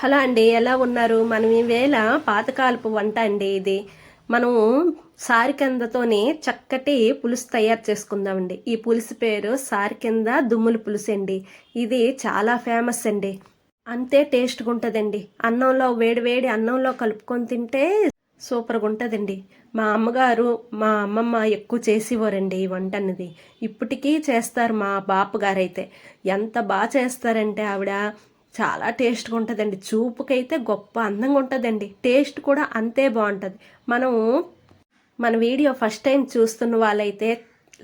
Hello అండి ఎలా ఉన్నారు? మనం ఈవేళ పాతకాలపు వంట అండి ఇది. మనం సారికందతోనే చక్కటి పులుసు తయారు చేసుకుందామండి. ఈ పులుసు పేరు సారికింద దుమ్ముల పులుసు అండి. ఇది చాలా ఫేమస్ అండి. అంతే టేస్ట్గా ఉంటుందండి అన్నంలో వేడి వేడి అన్నంలో కలుపుకొని తింటే సూపర్గా ఉంటుందండి. మా అమ్మగారు మా అమ్మమ్మ ఎక్కువ చేసేవారండి ఈ వంట అన్నది ఇప్పటికీ చేస్తారు మా బాపు గారైతే ఎంత బాగా చేస్తారంటే ఆవిడ చాలా టేస్ట్గా ఉంటుందండి. చూపుకైతే గొప్ప అందంగా ఉంటుందండి. టేస్ట్ కూడా అంతే బాగుంటుంది. మనము మన వీడియో ఫస్ట్ టైం చూస్తున్న వాళ్ళైతే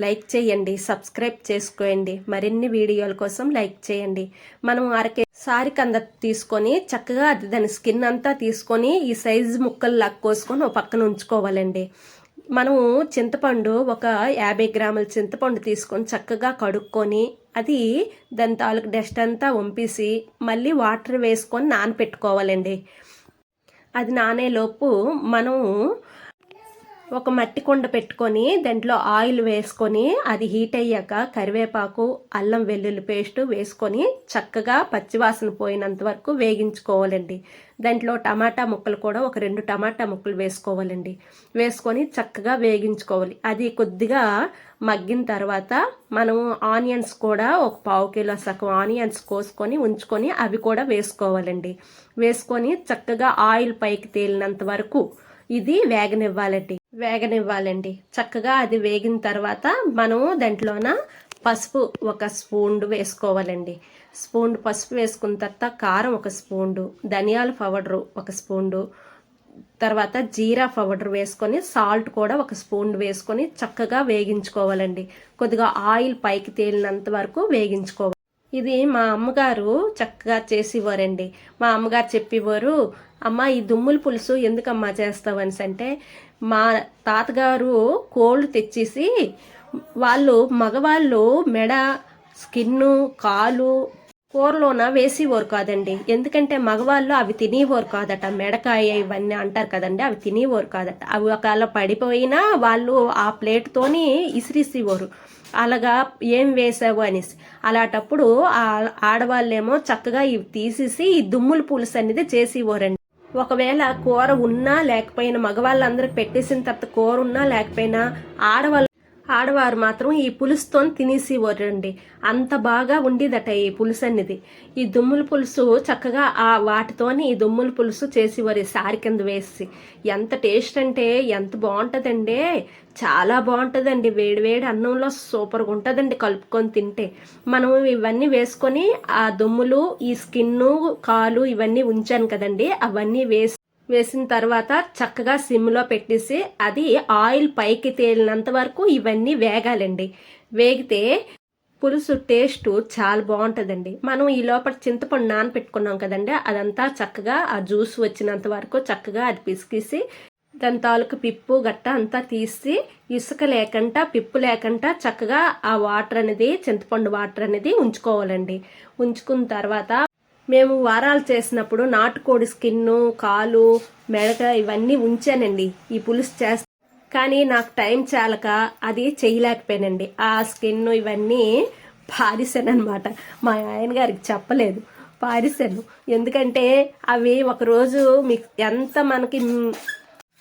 లైక్ చేయండి సబ్స్క్రైబ్ చేసుకోండి మరిన్ని వీడియోల కోసం లైక్ చేయండి. మనం అరకే సారి కంద తీసుకొని చక్కగా అది దాని స్కిన్ అంతా తీసుకొని ఈ సైజు ముక్కలు లక్కోసుకొని ఒక పక్కన ఉంచుకోవాలండి. మనము చింతపండు ఒక యాభై గ్రాముల చింతపండు తీసుకొని చక్కగా కడుక్కొని అది దాని తాలూకు డస్ట్ అంతా వంపేసి మళ్ళీ వాటర్ వేసుకొని నానపెట్టుకోవాలండి. అది నానేలోపు మనం ఒక మట్టి కుండ పెట్టుకొని దాంట్లో ఆయిల్ వేసుకొని అది హీట్ అయ్యాక కరివేపాకు అల్లం వెల్లుల్లి పేస్ట్ వేసుకొని చక్కగా పచ్చివాసన పోయినంత వరకు వేగించుకోవాలండి. దాంట్లో టమాటా ముక్కలు కూడా ఒక రెండు టమాటా ముక్కలు వేసుకోవాలండి. వేసుకొని చక్కగా వేగించుకోవాలి. అది కొద్దిగా మగ్గిన తర్వాత మనము ఆనియన్స్ కూడా ఒక పావు కిలో సగం ఆనియన్స్ కోసుకొని ఉంచుకొని అవి కూడా వేసుకోవాలండి. వేసుకొని చక్కగా ఆయిల్ పైకి తేలినంత వరకు ఇది వేగనివ్వాలండి. వేగనివ్వాలండి. చక్కగా అది వేగిన తర్వాత మనం దాంట్లోన పసుపు ఒక స్పూన్ వేసుకోవాలండి. స్పూన్ పసుపు వేసుకున్న తర్వాత కారం ఒక స్పూన్ ధనియాల పౌడరు ఒక స్పూన్ తర్వాత జీరా పౌడర్ వేసుకొని సాల్ట్ కూడా ఒక స్పూన్ వేసుకొని చక్కగా వేగించుకోవాలండి. కొద్దిగా ఆయిల్ పైకి తేలినంత వరకు వేగించుకోవాలి. ఇది మా అమ్మగారు చక్కగా చేసేవారండి మా అమ్మగారు చెప్పేవారు అమ్మ ఈ దుమ్ముల పులుసు ఎందుకమ్మా చేస్తావని అంటే మా తాతగారు కోళ్ళు తెచ్చేసి వాళ్ళు మగవాళ్ళు మెడ స్కిన్ను కాలు కూరలోన వేసేవారు కాదండి. ఎందుకంటే మగవాళ్ళు అవి తినేవారు కాదట. మెడకాయ ఇవన్నీ అంటారు కదండి. అవి తినేవారు కాదట. అవి ఒకవేళ పడిపోయినా వాళ్ళు ఆ ప్లేట్తోని ఇసిరిసేవారు అలాగా ఏం వేసావు అనేసి. అలాంటప్పుడు ఆడవాళ్ళేమో చక్కగా ఇవి తీసేసి ఈ దుమ్ముల పులుసు అనేది చేసేవారండి ఒకవేళ కూర ఉన్నా లేకపోయినా మగవాళ్ళందరికి పెట్టేసిన తర్వాత కూర ఉన్నా లేకపోయినా ఆడవాళ్ళు ఆడవారు మాత్రం ఈ పులుసుతో తినేసేవారండి అంత బాగా ఉండేదట ఈ పులుసు అనేది ఈ దుమ్ముల పులుసు చక్కగా ఆ వాటితోని ఈ దుమ్ముల పులుసు చేసేవారు ఈ సారి కింద వేసి. ఎంత టేస్ట్ అంటే ఎంత బాగుంటుందండి చాలా బాగుంటుందండి. వేడివేడి అన్నంలో సూపర్గా ఉంటుందండి కలుపుకొని తింటే. మనం ఇవన్నీ వేసుకొని ఆ దుమ్ములు ఈ స్కిన్ను కాలు ఇవన్నీ ఉంచాను కదండి. అవన్నీ వేసి వేసిన తర్వాత చక్కగా సిమ్లో పెట్టేసి అది ఆయిల్ పైకి తేలినంత వరకు ఇవన్నీ వేగాలండి. వేగితే పులుసు టేస్ట్ చాలా బాగుంటుందండి. మనం ఈ లోపల చింతపండు నానపెట్టుకున్నాం కదండి అదంతా చక్కగా ఆ జ్యూస్ వచ్చినంత వరకు చక్కగా అది పిసికేసి దాని తాలూకు పిప్పు గట్ట అంతా తీసి ఇసుక లేకుండా పిప్పు లేకుండా చక్కగా ఆ వాటర్ అనేది చింతపండు వాటర్ అనేది ఉంచుకోవాలండి. ఉంచుకున్న తర్వాత మేము వారాలు చేసినప్పుడు నాటుకోడి స్కిన్ను కాలు మెడక ఇవన్నీ ఉంచానండి. ఈ పులుసు చేస్తా కానీ నాకు టైం చాలక అది చేయలేకపోయానండి. ఆ స్కిన్ ఇవన్నీ పారిసాను అనమాట మా ఆయన గారికి చెప్పలేదు. పారిసాను ఎందుకంటే అవి ఒకరోజు మీకు ఎంత మనకి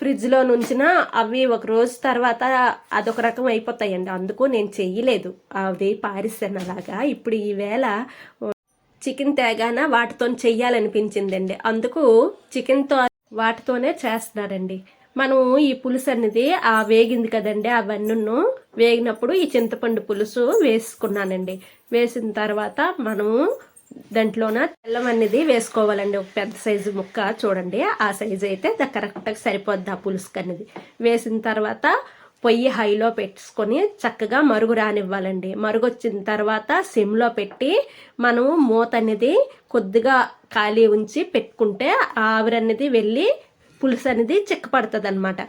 ఫ్రిడ్జ్లో నుంచినా అవి ఒక రోజు తర్వాత అదొక రకం అయిపోతాయండి. అందుకు నేను చెయ్యలేదు అవి పారిసాను అలాగా. ఇప్పుడు ఈవేళ చికెన్ తేగాన వాటితో చెయ్యాలనిపించిందండి. అందుకు చికెన్తో వాటితోనే చేస్తున్నారండి. మనం ఈ పులుసు అనేది ఆ వేగింది కదండి అవన్నీ వేగినప్పుడు ఈ చింతపండు పులుసు వేసుకున్నానండి. వేసిన తర్వాత మనము దాంట్లోన తెల్లం అనేది వేసుకోవాలండి. ఒక పెద్ద సైజు ముక్క చూడండి. ఆ సైజు అయితే కరెక్ట్గా సరిపోద్ది ఆ పులుసుకు అనేది వేసిన తర్వాత పొయ్యి హైలో పెట్టుకొని చక్కగా మరుగు రానివ్వాలండి. మరుగు వచ్చిన తర్వాత సిమ్లో పెట్టి మనము మూత అనేది కొద్దిగా ఖాళీ ఉంచి పెట్టుకుంటే ఆవిరి అనేది వెళ్ళి పులుసు అనేది చిక్కపడుతుంది అనమాట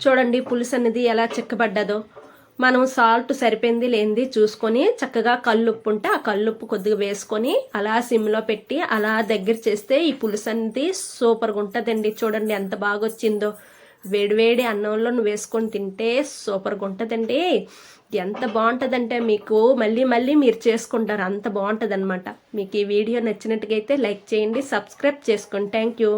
చూడండి పులుసు అనేది ఎలా చిక్కబడ్డదో మనం సాల్ట్ సరిపోయింది లేనిది చూసుకొని చక్కగా కల్లుప్పు ఉంటే ఆ కల్లుప్పు కొద్దిగా వేసుకొని అలా సిమ్లో పెట్టి అలా దగ్గర చేస్తే ఈ పులుసు అనేది సూపర్గా ఉంటుందండి చూడండి ఎంత బాగా వచ్చిందో వేడివేడి అన్నంలో వేసుకొని తింటే సూపర్గా ఉంటుందండి. ఎంత బాగుంటుందంటే మీకు మళ్ళీ మళ్ళీ మీరు చేసుకుంటారు అంత బాగుంటుంది మీకు ఈ వీడియో అయితే లైక్ చేయండి సబ్స్క్రైబ్ చేసుకోండి. Thank you